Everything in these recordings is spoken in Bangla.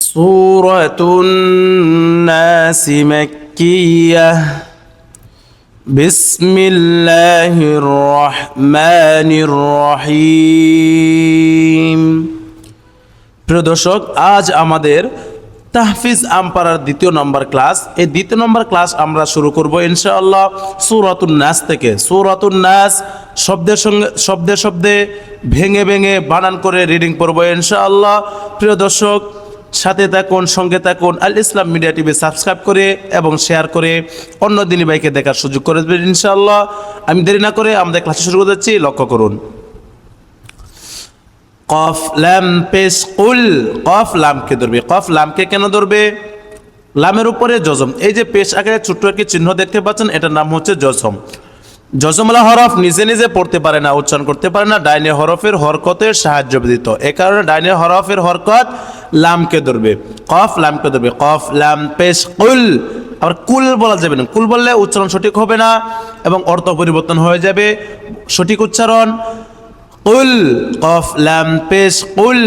سورة الناس مكية بسم الله الرحمن الرحيم প্রিয় দর্শক আজ আমাদের তাহফিজ আমপাড়ার দ্বিতীয় নম্বর ক্লাস এই দ্বিতীয় নম্বর ক্লাস আমরা শুরু করব ইনশাআল্লাহ সুরাতুন নাস থেকে সুরাতুন নাস শব্দের সঙ্গে শব্দে শব্দে ভেঙে ভেঙে বানান করে রিডিং করবো ইনশাআল্লাহ প্রিয় দর্শক সাথে থাকুন, সঙ্গে থাকুন Al Islam media TV subscribe করে এবং শেয়ার করে অন্য দিনী ভাইকে দেখার সুযোগ করে দেবেন, ইনশাআল্লাহ। আমি দেরি না করে আমাদের ক্লাসে শুরু করতে যাচ্ছি, লক্ষ্য করুন। কফ, লাম, পেশ, কুল, কফ, লামকে ধরবে। কফ, লামকে কেন ধরবে? লামের উপরে জজম। এই যে পেশ আকারে ছোট্ট একটি চিহ্ন দেখতে পাচ্ছেন, এটার নাম হচ্ছে জজম। জজমলা হরফ নিজে নিজে পড়তে পারে না, উচ্চারণ করতে পারে না, ডাইনে হরফের হরকতের সাহায্য ব্যতীত। এ কারণে ডাইনে হরফের হরকত লামকে ধরবে, কফ লামকে ধরবে, কফ, লাম, পেশ, কুল। আবার কুল বলা যাবে না, কুল বললে উচ্চারণ সঠিক হবে না এবং অর্থ পরিবর্তন হয়ে যাবে, সঠিক উচ্চারণ। কুল, কফ, লাম, পেশ, কুল,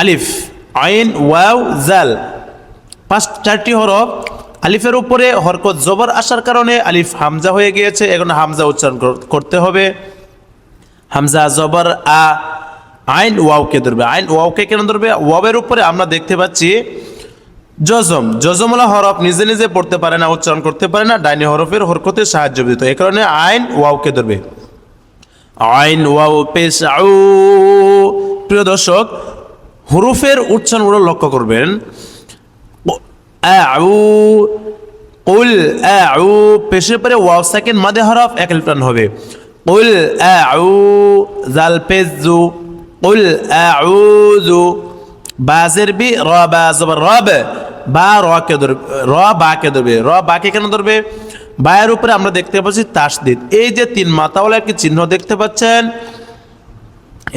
আলিফ, আইন, ওয়াও, জাল। পাঁচ, চারটি হরফ আলিফের উপরে হরকত জবর আসার কারণে আলিফ হামজা হয়ে গিয়েছে, এখন হামজা উচ্চারণ কর- করতে হবে। হামজা জবর, আ, আইন ওয়াওকে ধরবে? আইন ওয়াওকে কেন ধরবে? ওয়াবের উপরে আমরা দেখতে পাচ্ছি জজম। জজমলা হরফ নিজে নিজে পড়তে পারে না, উচ্চারণ করতে পারে না, ডাইনি হরফের হরকতে সাহায্য দিত এই কারণে আইন ওয়াওকে ধরবে? আইন, ওয়াও পেশ আউ প্রিয় দর্শক, হুরুফের উচ্চারণগুলো লক্ষ্য করবেন। আউ, কুল আউ পেশে পরে ওয়াও সেকেন্ড মাদে হরফ এক লিপ্টান হবে। কুল আউ, জাল পেজু কুল আউযু, বাজের বি, র, বা, জবর, রব, বা, র কে ধরবে, র, বা কে ধরবে, র, বা কে কেন ধরবে? বায়ের উপরে আমরা দেখতে পাচ্ছি তাসদিদ। এই যে তিন মাথাওয়ালা একটি চিহ্ন দেখতে পাচ্ছেন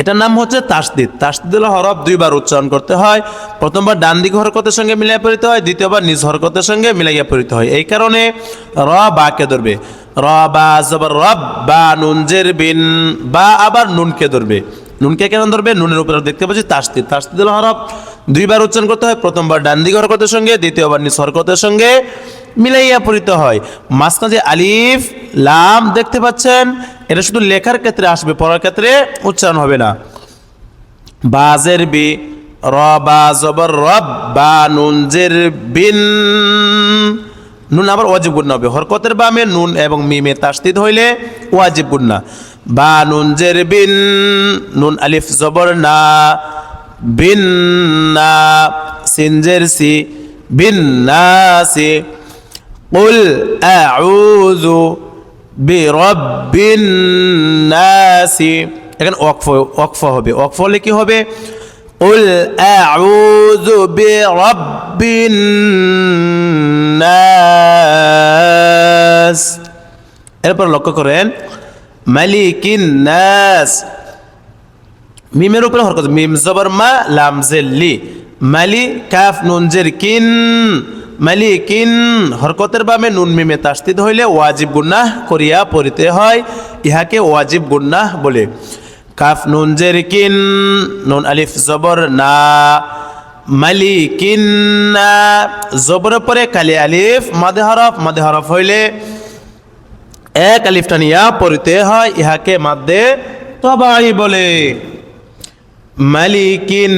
এটার নাম হচ্ছে তাসদিদ। তাসদিদ হরফ দুইবার উচ্চারণ করতে হয়। প্রথমবার ডান দিক হরকতের সঙ্গে মিলাইয়া পড়িত হয়, দ্বিতীয়বার নিজ হরকতের সঙ্গে মিলাইয়া পড়িত হয়। এই কারণে র বাকে ধরবে? র বা জবর রব বা নুন জের বিন বা আবার নুনকে ধরবে। নুনকে কেন ধরবে? নুনের উপরে দেখতে পাচ্ছি তাসদিদ। তাসদিদ হরফ দুইবার উচ্চারণ করতে হয়, প্রথমবার ডান দিক হরকতের সঙ্গে, দ্বিতীয়বার নিজ হরকতের সঙ্গে মিলাইয়া পড়িত হয়। মাঝখানে আলিফ, লাম দেখতে পাচ্ছেন এটা শুধু লেখার ক্ষেত্রে আসবে পড়ার ক্ষেত্রে উচ্চারণ হবে না বাজের বি র বা জবর রব বা নুন জের বিন নুন আবার ওয়াজিব গুন্না হবে হরকতের বামে নুন এবং মিমে তাসদিদ হইলে ওয়াজিব গুন্না বা নুন জের বিন নুন আলিফ জবর না বিন না সিনজের সি বিন নাসি قل أعوذ বেরবিন্নাসি এখানে ওয়াকফ ওয়াকফ হবে। ওয়াকফ হলে কি হবে? উল আউযু বিরবিন্নাস এরপর লক্ষ্য করেন, মালিকিন নাস। মিমের উপরে হরকত, মিম জবর মা, লাম মালি, কাফ, নুন, জের, কিন। মালিকিন হরকতের বামে নুন মিমে তাস্তিদ হইলে ওয়াজিব গুন্নাহ করিয়া পড়িতে হয়। ইহাকে ওয়াজিব গুন্নাহ বলে। কাফ নুন জের কিন নুন আলিফ জবর না। মালিকিন না। জবরের পরে কালি আলিফ, মাদে হরফ মাদে হরফ হইলে এক আলিফ টানিয়া পড়িতে হয়। ইহাকে মাদ্দে তবাই বলে। মালিকিন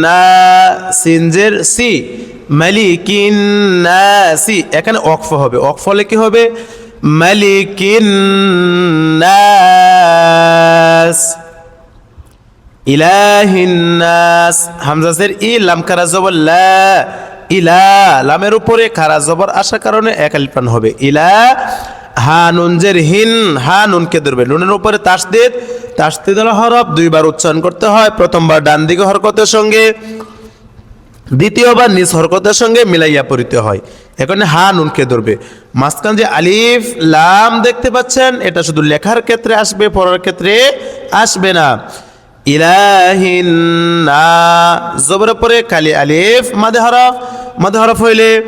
না, সিনজের সি। মালিকিন নাসি এখানে অক্ফ হবে। অক্ফ হলে কি হবে? মালিকিন নাস ইলাহিন নাস হামজাজের ই লাম খারা জবর ইলা, লামের উপরে খারা জবর আসার কারণে এক আলিফান হবে। ইলা, হা নুন জের হিন, হা নুনকে ধরবে। নুনের উপরে তাসদিদ তাসদিদ হলো হরফ দুইবার উচ্চারণ করতে হয়। প্রথমবার ডান দিকে হরকতের সঙ্গে দ্বিতীয়বার নিজ হরকতের সঙ্গে মিলাইয়া পড়িতে হয়। এখানে হা নুনকে ধরবে। মাঝখান যে আলিফ, লাম দেখতে পাচ্ছেন, এটা শুধু লেখার ক্ষেত্রে আসবে, পড়ার ক্ষেত্রে আসবে না। ইলাহিন না। জবরের পরে কালি আলিফ, মাদে হরফ। মাদে হরফ হইলে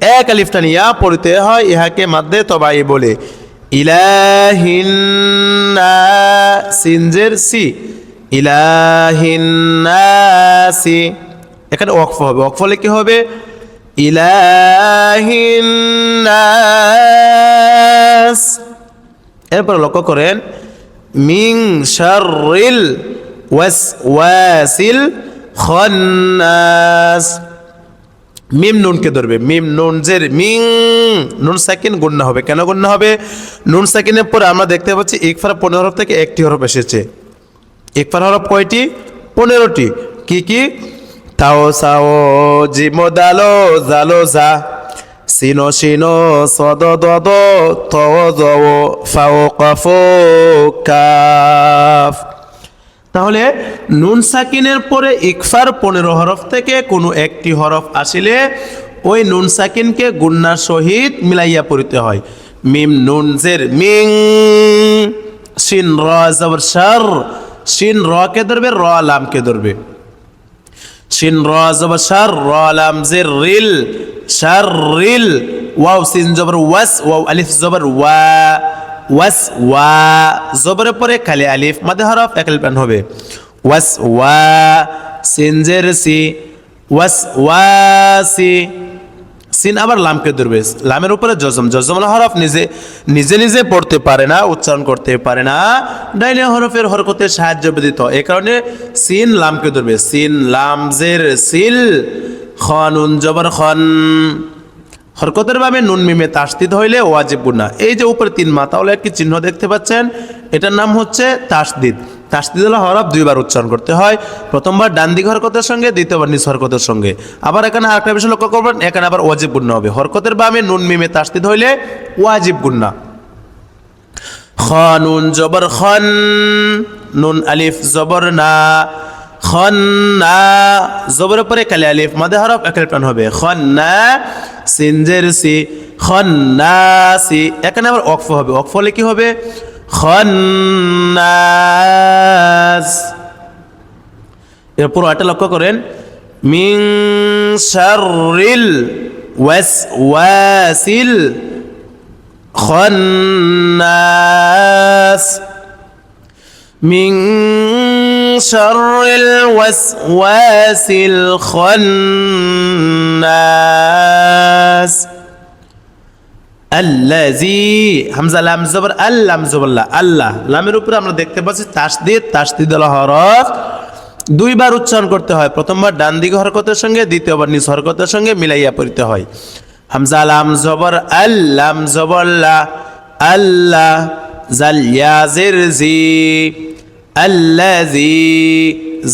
এক আলিফ টানিয়া পড়িতে হয়, ইহাকে মাদ্দে তবাই বলে। ইলাহিন সিনজের সি। ইলাহিন নাসি এখানে ওয়াকফ হবে। ওয়াকফ হলে কি হবে? ইলাহিন্নাস এরপর লক্ষ্য করেন, মিং শাররিল ওয়াসওয়াসিল খান্নাস। মিম নুনকে ধরবে। মিম নুন জের মিং। নুন সাকিন গুন্না হবে। কেন গুন্না হবে? নুন সাকিনের পরে আমরা দেখতে পাচ্ছি ইকফার পনেরো হরফ থেকে একটি হরফ এসেছে। ইকফার হরফ কয়টি? পনেরোটি। কি কি? তাও সাও, জিমো দালো জালো জা সিনো সিনো সদ দদ ত ফাও কফো, কাফ। তাহলে নুন সাকিনের পরে ইকফার পনেরো হরফ থেকে কোনো একটি হরফ আসিলে ওই নুন সাকিনকে গুন্নার সহিত মিলাইয়া পড়িতে হয়। মিম, নুন, জের, মিং, শিন, র, জবর, শার, শিন র কে ধরবে, র, লামকে ধরবে। শিন র জবর শার র লাম জের রিল, শার রিল, ওয়াও সিন জবর ওয়াস, ওয়াও আলিফ জবর ওয়া, ওয়াস ওয়া, জবরের পরে খালি আলিফ, মাদে হরফ একাল প্যান হবে। ওয়াস ওয়া সিনজের সি, ওয়াস ওয়াসি সিন আবার লামকে ধরবে। লামের উপরে জজম। জজম হরফ নিজে নিজে নিজে পড়তে পারে না, উচ্চারণ করতে পারে না। ডাইনে হরফের হরকতের সাহায্য ব্যতীত। এ কারণে সিন লামকে ধরবে। সিন লামজের সিল খানুন জবর, খন। হরকতের ভাবে নুন মিমে তাসদিদ হইলে ওয়াজিব গুনা এই যে উপরে তিন মা তাহলে একটি চিহ্ন দেখতে পাচ্ছেন? এটার নাম হচ্ছে তাসদিদ। তাসদিদ হলো হরফ দুইবার উচ্চারণ করতে হয়। প্রথমবার ডান দিক হরকতের সঙ্গে, দ্বিতীয়বার নিচ হরকতের সঙ্গে। আবার এখানে আরেকটা বিষয় লক্ষ্য করবেন, এখানে আবার ওয়াজিব গুন্না হবে। হরকতের বামে নুন মিমে তাসদিদ হইলে ওয়াজিব গুন্না খানুন জবর খন, নুন আলিফ জবর না। খন্না জবরের পরে কালি আলিফ, মাদে হরফ একের প্রাণ হবে। খন্না সিনজের সি খন্নাসি এখানে আবার অক্ফ হবে। অক্ফ হলে কি হবে? খন্নাস এর পুরোটা লক্ষ্য করেন মিং শারিল ওয়াস ওয়াসিল খন্নাস মিং শারিল ওয়াস ওয়াসিল খন্নাস আল্লাজি হামজা লাম জবর, আল্লাম জবল্লা আল্লাহ। লামের উপরে আমরা দেখতে পাচ্ছি তাসদিদ তাসদিদ আল হরফ। দুইবার উচ্চারণ করতে হয়, প্রথমবার ডান দিকে হরকতের সঙ্গে, দ্বিতীয়বার নিজ হরকতের সঙ্গে মিলাইয়া পড়িতে হয়। হামজা লাম জবর, আল্লাম জবল্লা আল্লাহ জাল ইয়াজির জি আল্লাজি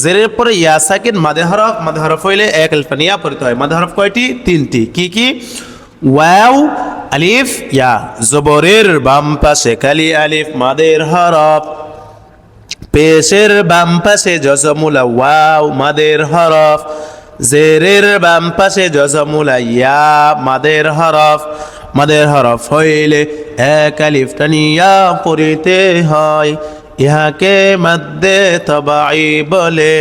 জেরের পরে ইয়া সাকিন, মাদে হরফ মাদে হরফ হইলে এক আলফানিয়া পড়িতে হয়। মাদে হরফ কয়টি? তিনটি। কি কি? ওয়াও আলিফ, ইয়া জবরের বাম পাশে কালি আলিফ, মাদের হরফ। পেশের বাম পাশে জজমুলা, ওয়াও, মাদের হরফ। জেরের বাম পাশে জজমুলা, ইয়া, মাদের হরফ। মাদের হরফ হইলে এক আলিফ টানিয়া পড়িতে হয়। ইহাকে মাদ্দে তবাই বলে।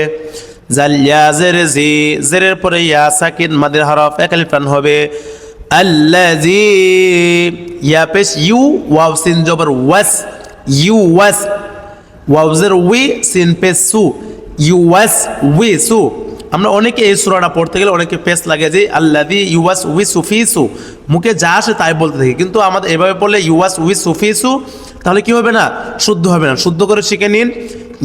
জালিয়া জের জি, জেরের পরে ইয়া, সাকিন, মাদের হরফ এক আলিফ টান হবে। আল্লাজি ইয়া পেশ ইউ ওয়াও সিন জবর ওয়াস ইউ ওয়াস ওয়াউজের উই সিন পেস সু ইউ ওয়াস উই সু আমরা অনেকে এই সুরাটা পড়তে গেলে অনেকে পেস লাগে যে আল্লাদি ইউয়াস উই সুফিসু মুখে যা আসে তাই বলতে থাকি। কিন্তু আমাদের এভাবে পড়লে ইউয়াস উই সুফিসু তাহলে কি হবে না? শুদ্ধ হবে না। শুদ্ধ করে শিখে নিন।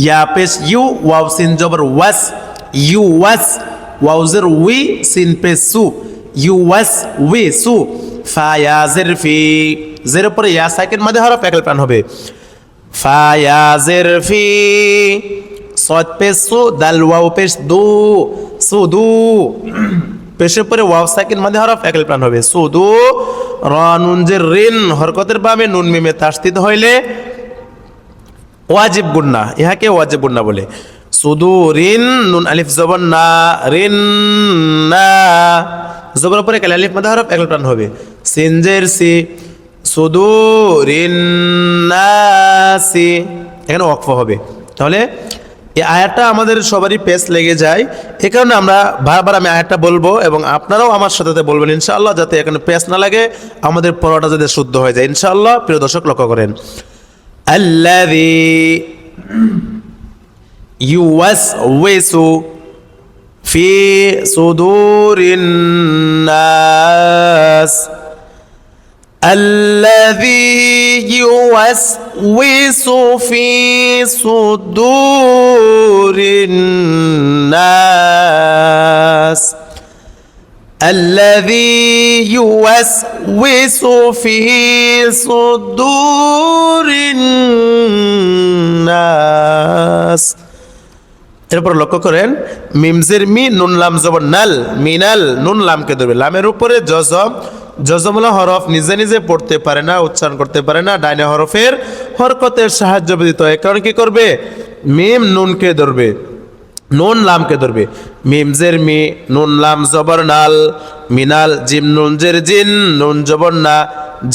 ইয়া পেস ইউ ওয়াও সিন জবর ওয়াস, ইউ ওয়াস ওয়াউজের উই সিন পেস সু। ইউ ওয়াস উই সু ফায়াজের ফি, জের পরে ইয়া, সাইকের মধ্যে হরফ একল প্রাণ হবে। ফায়াজের ফি সদ পেশ সু, দাল ওয়াও পেশ দু সুদু পেশের পরে ওয়াও সাকিন মধ্যে হরফ একল প্রাণ হবে। সুদু র নুন যে রিন হরকতের বামে নুন মিমে তাস্তিত হইলে ওয়াজিব গুন্না, ইহাকে ওয়াজিব গুন্না বলে। সুদু রিন নুন আলিফ জবর না, রিন না। জবর পরে কালে আলিফ মধ্যে হরফ একল প্রাণ হবে। সিনজের সি সুদু রিন নাসি এখানে ওয়াকফ হবে। তাহলে এই আয়াতটা আমাদের সবারই পেস লেগে যায়। এ কারণে আমরা বারবার আমি আয়াতটা বলব এবং আপনারাও আমার সাথে বলবেন, ইনশাআল্লাহ, যাতে এখানে পেস না লাগে, আমাদের পড়াটা যাতে শুদ্ধ হয়ে যায়। ইনশাআল্লাহ, প্রিয় দর্শক, লক্ষ্য করেন। আল্লাযী يوسوس في صدور الناس. الذي يوسوس في صدور الناس. الذي يوسوس في صدور الناس. এরপর লক্ষ্য করেন, মিমজের মি, নুন, লাম, জবর, নাল মিনাল নুন, লামকে ধরবে। লামের উপরে জজম, জজমলা হরফ নিজে নিজে পড়তে পারে না, উচ্চারণ করতে পারে না, ডাইনে হরফের হরকতের সাহায্য ব্যতীত। এ কারণে কি করবে? মিম নুনকে ধরবে, নুন, লামকে ধরবে। মিমজের মি, নুন, লাম, জবর, নাল মিনাল জিম নুন জের জিন, নুন, জবর, না,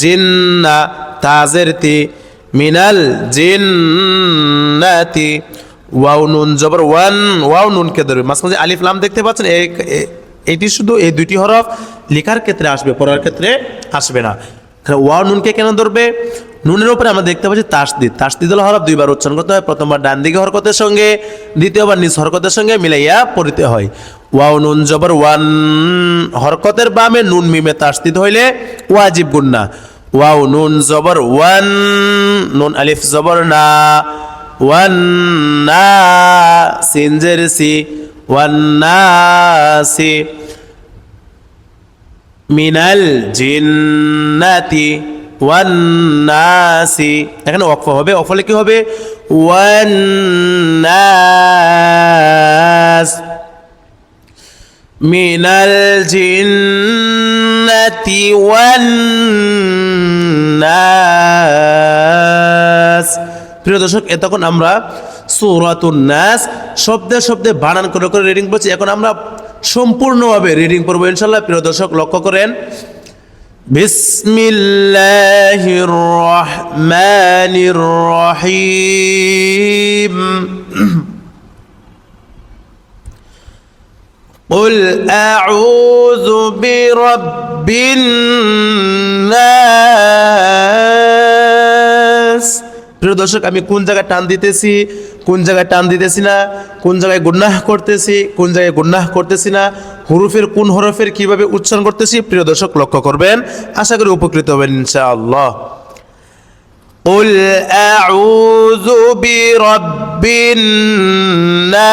জিন, না, তাজের তি মিনাল জিন্নাতি ওয়াও নুন, জবর ওয়ান, ওয়াও নুনকে ধরবে? মাঝে মাঝে আলিফ লাম দেখতে পাচ্ছেন এটি শুধু এই দুইটি হরফ লেখার ক্ষেত্রে আসবে, পড়ার ক্ষেত্রে আসবে না। ওয়াও নুনকে কেন ধরবে? নুনের উপরে আমরা দেখতে পাচ্ছি তাসদিদ। হলো হরফ দুইবার উচ্চারণ করতে হয়, প্রথমবার ডান দিকে হরকতের সঙ্গে, দ্বিতীয়বার নিজ হরকতের সঙ্গে মিলাইয়া পড়িতে হয়। ওয়াও নুন, জবর ওয়ান, হরকতের বামে নুন মিমে তাসদিদ হইলে ওয়াজিব গুন্না ওয়াও নুন, জবর ওয়ান, নুন আলিফ, জবর না। ওয়ান না সিনজের সি ওয়ান নাসি মিনাল জিন্নাতি, ওয়ান্নাসি। এখানে অক্ফ হবে অফলে কি হবে? ওয়ান্নাস, মিনাল জিন্নাতি, ওয়ান্নাস। প্রিয় দর্শক এতক্ষণ আমরা সুরাতুন নাস শব্দে শব্দে বানান করে করে রিডিং পড়ছি এখন আমরা সম্পূর্ণভাবে রিডিং পড়বো ইনশাল্লাহ প্রিয় দর্শক লক্ষ্য করেন বিসমিল্লাহির রহমানির রহিম قل أعوذ برب الناس প্রিয় দর্শক আমি কোন জায়গায় টান দিতেছি কোন জায়গায় টান দিতেছি না কোন জায়গায় গুন্নাহ করতেছি কোন জায়গায় গুন্নাহ করতেছি না হুরুফের কোন হরফের কিভাবে উচ্চারণ করতেছি প্রিয় দর্শক লক্ষ্য করবেন আশা করি উপকৃত হবেন ইনশাআল্লাহ قل أعوذ برب الناس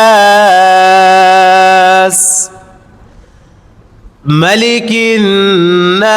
ملك الناس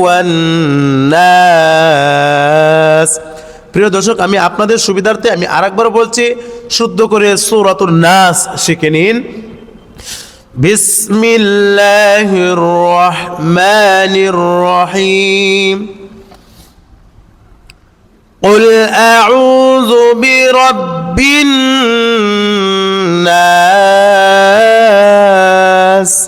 والناس প্রিয় দর্শক আমি আপনাদের সুবিধার্থে আমি আরেকবার বলছি শুদ্ধ করে সূরাতুন নাস শিখে নিন بسم الله الرحمن الرحيم قل أعوذ برب الناس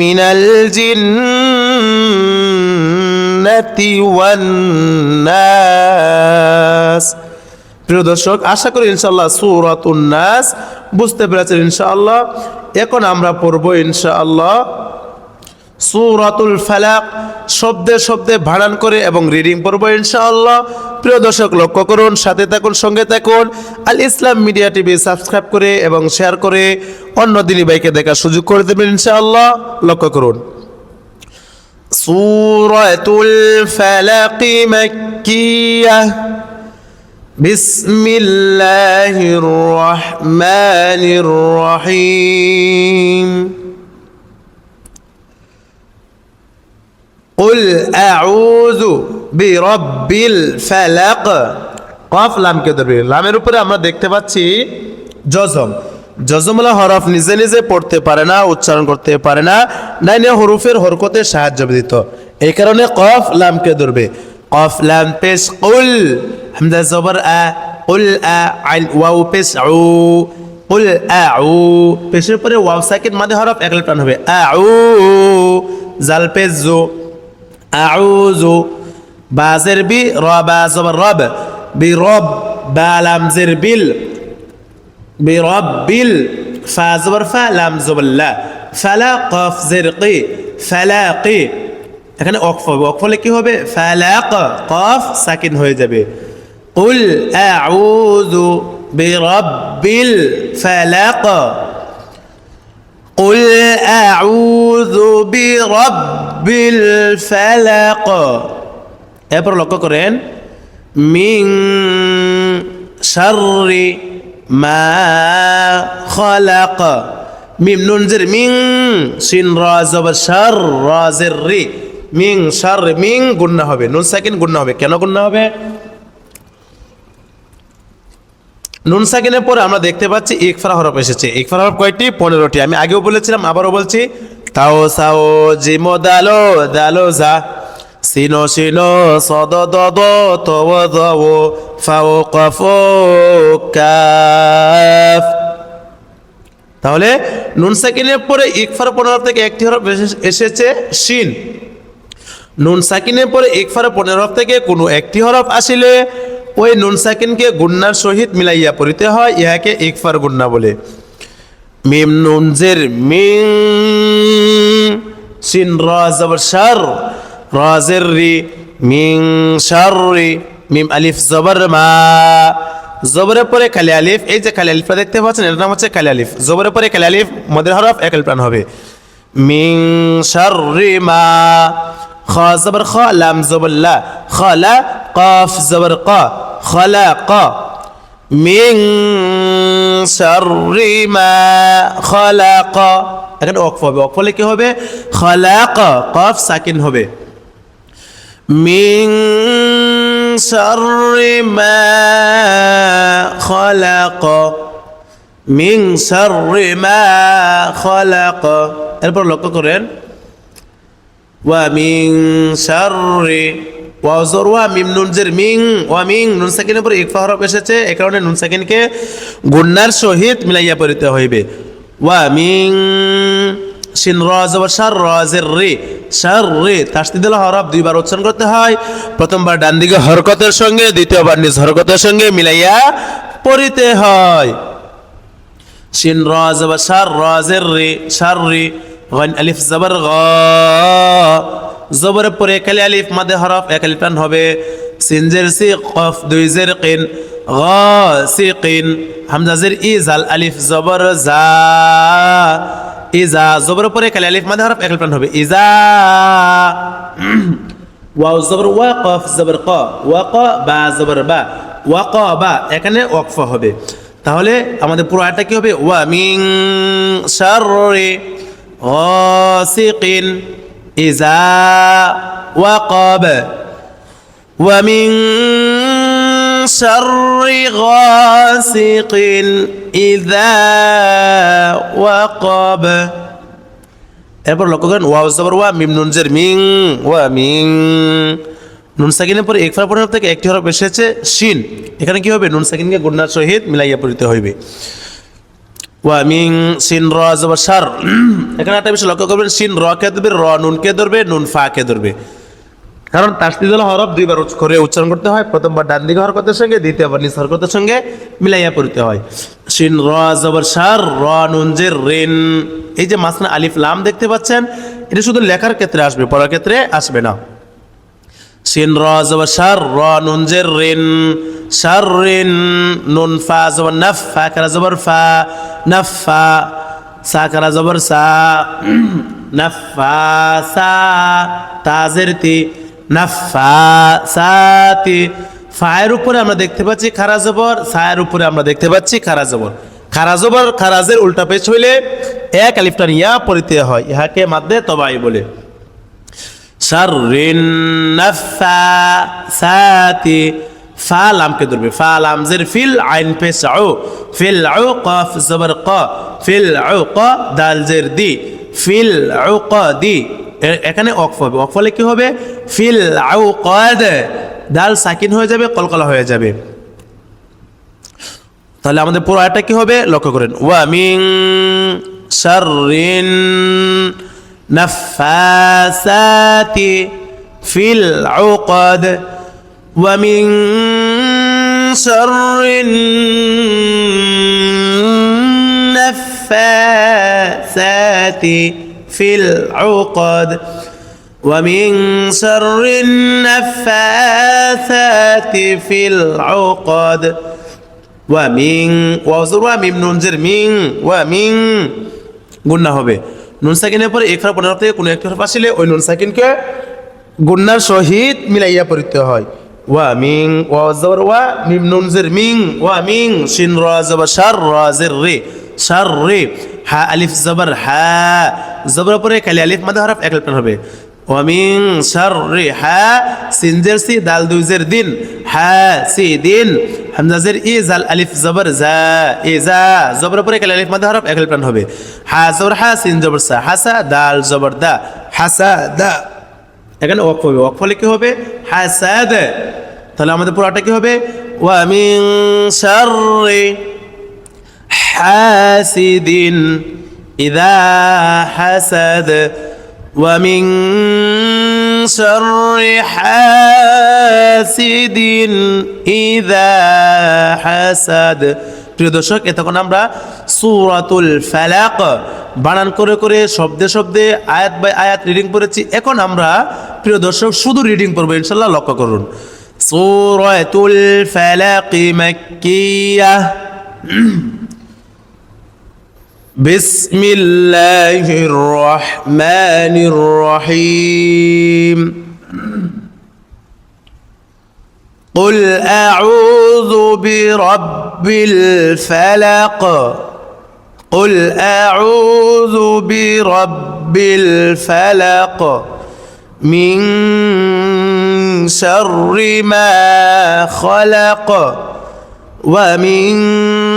মিনাল জিন্নাতি ওয়ান নাস। প্রিয় দর্শক, আশা করি ইনশাআল্লাহ সুরত উন্নাস বুঝতে পেরেছেন ইনশাআল্লাহ। এখন আমরা পড়ব ইনশাআল্লাহ সূরাতুল ফালাক শব্দে শব্দে ভাড়ান করে এবং রিডিং পড়ব ইনশাআল্লাহ প্রিয় দর্শক লক্ষ্য করুন সাথে থাকুন সঙ্গে থাকুন Al Islam media TV subscribe করে এবং শেয়ার করে অন্য দিনী ভাইকে দেখার সুযোগ করে দেবেন ইনশাআল্লাহ লক্ষ্য করুন সূরাতুল ফালাক মাক্কিয়াহ بسم الله الرحمن الرحيم قل أعوذ برب الفلق কফ লামকে ধরবে লামের উপরে আমরা দেখতে পাচ্ছি জজম জজমলা হরফ নিজে নিজে পড়তে পারে না উচ্চারণ করতে পারে না ডাইনে হরফের হরকতে সাহায্য দিত এই কারণে কফ লামকে ধরবে কফ লাম পেশ কুল হামদা জবর আ কুল আ আইন ওয়াও পেশ আউ কুল আউ পেশের পরে ওয়াও সাকিন মাঝে হরফ একল টান হবে আউ জাল পেশ জো আউযু বাজের বি রবা জবর রব برب بالام زر بال برب ال فا زبر فا لام زبر لا فلا قاف زرقي فلاقي এখানে অক্ফ হবে অক্ফ হলে কি হবে ফালাক কফ সাকিন হয়ে যাবে কুল আউযু বিরাব্বিল ফালাক قل أعوذ برب الفلق এরপর লক্ষ্য করেন মিং শাররি মা খলাক মিম নুন জের মিং সিন রা জবর শার রা জের রি মিং শার মিং গুন্না হবে নুন সাকিন গুন্না হবে কেন গুন্না হবে নুন সাকিনের পরে আমরা দেখতে পাচ্ছি ইকফারা হরফ এসেছে। ইকফারা হরফ কয়টি? পনেরোটি। আমি আগেও বলেছিলাম, আবারও বলছি। তাও সাও জিমো দালো দালো জা। সিনো সিনো, সদ দদ তব দব ফাও কফো কাফ। তাহলে নুন সাকিনের পরে ইকফার পনেরো থেকে একটি হরফ এসে- এসেছে শিন। নুন সাকিনের পরে ইকফার পনেরো থেকে কোনো একটি হরফ আসিলে। ওই নুন সাকিনকে গুন্নার সহিত মিলাইয়া পড়িতে হয়, ইহাকে ইকফার গুন্না বলে। মিম নুন জের মিং সিন রা জবর শার রা জের রি মিং শার রি মিম আলিফ জবর মা। জবরের পরে খালি আলিফ, এই যে খালি আলিফটা দেখতে পাচ্ছেন এর নাম হচ্ছে খালি আলিফ। জবরের পরে খালি আলিফ, মদের হরফ এক প্রাণ হবে। মিং শার রি মা। খ জবর খ লাম জবর লা খ লা কফ জবর ক খলা ক মিং শাররি খলাক এখানে ওয়াকফ হবে। ওয়াকফ হলে কি হবে? খলাক কফ সাকিন হবে. মিং শাররি খলাক মিং শাররি খলাক এরপর লক্ষ্য করেন। ومن شر ওয়াজর ওয়া মিম নুন জের মিং ওয়া মিং নুন সাকিনের উপর ইকফা হরফ এসেছে এই কারণে নুন সাকিনকে গুন্নার সহিত মিলাইয়া পড়িতে হইবে ওয়া মিং সিন রাজ ওয়া শার রাজের রে শার রে তাসদিদুল হরফ দুইবার উচ্চারণ করতে হয় প্রথমবার ডান দিকে হরকতের সঙ্গে দ্বিতীয়বার নিজ হরকতের সঙ্গে মিলাইয়া পড়িতে হয় শিন রাজ বা শার রাজের রে শার রে গন আলিফ জবর গ জবর পরে কালি আলিফ মাদে হরফ এক আলিফ টান হবে সিনজের সি কফ দুই জের কিন গ সি কিন হামজা জের ই জাল আলিফ জবর জা ইজা জবর পরে কালি আলিফ মাদে হরফ এক আলিফ টান হবে ইজা ওয়াও জবর ওয়া কফ জবর ক ওয়া ক বা জবর বা ওয়া ক বা এখানে ওয়াকফ হবে তাহলে আমাদের পুরো আয়টা কি হবে ওয়া মিং শাররি غاسق إذا وقب ومن شر غاسق إذا وقب এরপর লক্ষ্য করেন ওয়াও জবর ওয়া মিম নুন জের মিং ওয়া মিং নুন সাকিনের পরে এক পনেরো থেকে একটি হরফ এসেছে শিন এখানে কি হবে নুন সাকিনকে গুন্নার সহিত মিলাইয়া পড়িতে হইবে ওয়া মিং সিন র জবর সার এখানে একটা বিষয় লক্ষ্য করবেন, সিন র কে ধরবে, র নুন কে ধরবে, নুন ফা কে ধরবে। কারণ তাসদিদুল হরফ দুইবার করে উচ্চারণ করতে হয়। প্রথমবার ডান দিকে হরকতের সঙ্গে, দ্বিতীয়বার নিজ হরকতের সঙ্গে মিলাইয়া পড়তে হয়। সিন র জবর সার র নুন যে রেন। এই যে মাসনা আলিফ লাম দেখতে পাচ্ছেন, এটা শুধু লেখার ক্ষেত্রে আসবে, পড়ার ক্ষেত্রে আসবে না। সিন র জবর সার র নুন যে রেন, সার রেন, নুন ফা জবর নফ ফা, কারা জবর ফা? নফ ফা, সা কারা জবর সা? নফা সা তাজের তি। নফা সাতি ফায়ের উপরে আমরা দেখতে পাচ্ছি খারা জবর, সায়ের উপরে আমরা দেখতে পাচ্ছি খারা জবর। খারা জবর খারাজের উল্টা পেছ হইলে এক আলিফটান ইয়া পরিতে হয়। ইহাকে মাদ্দে তবাই বলে। শাররিন নাফাসাতি ফা লামকে ধরবে ফা লামজের ফিল আইন পেশ আউ ফিল আউ কফ জবর ক, ফিল আউ ক দাল জের দি, ফিল আউ ক দি এখানে অক্ফ হবে অক্ফ হলে কি হবে? ফিল আউ কদ দাল সাকিন হয়ে যাবে, কলকলা হয়ে যাবে। তাহলে আমাদের পুরো আয়টা কি হবে? লক্ষ্য করেন। ওয়া মিং শাররিন نفاسات في العقد ومن شر النفاسات في العقد ومن شر النفاثات في العقد ومن وزر ومن ننزر من ومن قلنا هو به নুন সাকিনের পরে এক হরফ থেকে কোনো একটা হরফ আসলে ওই নুন সাকিনকে গুন্নার সহিত মিলাইয়া পড়িতে হয়। ওয়া মিং, ওয়া মিম নুনজের মিং ওয়ামিং শিন, রা, জবর, শার, রা, জের, রে, শার, রে, হা, আলিফ, জবর, হা জবর পরে খালি আলিফ মাদা হরফ এক হবে। ওয়ামিং শাররি হা সিনজের সি দাল দুজের দিন হা সি দিন হামজাজের ই জাল আলিফ জবর জা এ জা জবর পরে কাল আলিফ মাদা হরফ একল প্রাণ হবে হা জবর হা সিন জবর সা হাসা দাল জবর দা হাসা দা এখানে ওয়াকফ হবে ওয়াকফ ফলে কি হবে হা সাদ তাহলে আমাদের পুরাটা কি হবে ওয়ামিং সি দিন ইদা হাসাদ ومن شر حاسد إذا حسد প্রিয় দর্শক এতক্ষণ আমরা সুরাতুল ফালাক বানান করে করে শব্দে শব্দে আয়াত বাই আয়াত রিডিং করেছি এখন আমরা প্রিয় দর্শক শুধু রিডিং করবো ইনশাল্লাহ লক্ষ্য করুন সুরাতুল ফালাক মাক্কিয়াহ بسم الله الرحمن الرحيم. قل أعوذ برب الفلق. قل أعوذ برب الفلق. من شر ما خلق. ومن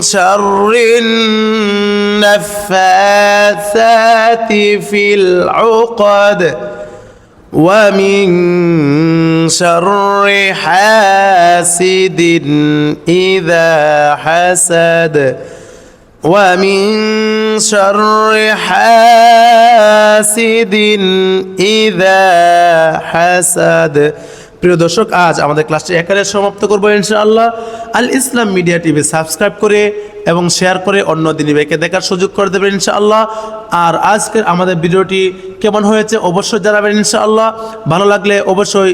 شر النفاثات في العقد ومن شر حاسد إذا حسد ومن شر حاسد إذا حسد প্রিয় দর্শক, আজ আমাদের ক্লাসটি একারে সমাপ্ত করব ইনশাআল্লাহ। আল ইসলাম মিডিয়া টিভি সাবস্ক্রাইব করে এবং শেয়ার করে অন্য দিনীবাইকে দেখার সুযোগ করে দেবেন ইনশাআল্লাহ। আর আজকের আমাদের ভিডিওটি কেমন হয়েছে অবশ্যই জানাবেন ইনশাআল্লাহ। ভালো লাগলে অবশ্যই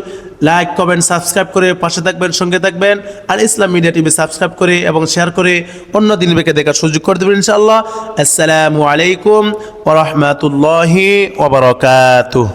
লাইক, কমেন্ট, সাবস্ক্রাইব করে পাশে থাকবেন, সঙ্গে থাকবেন। আর ইসলাম মিডিয়া টিভি সাবস্ক্রাইব করে এবং শেয়ার করে অন্য দিনীবাইকে দেখার সুযোগ করে দেবেন ইনশাআল্লাহ। আসসালামু আলাইকুম ওরহমতুল্লাহি ওবরাকাতুহ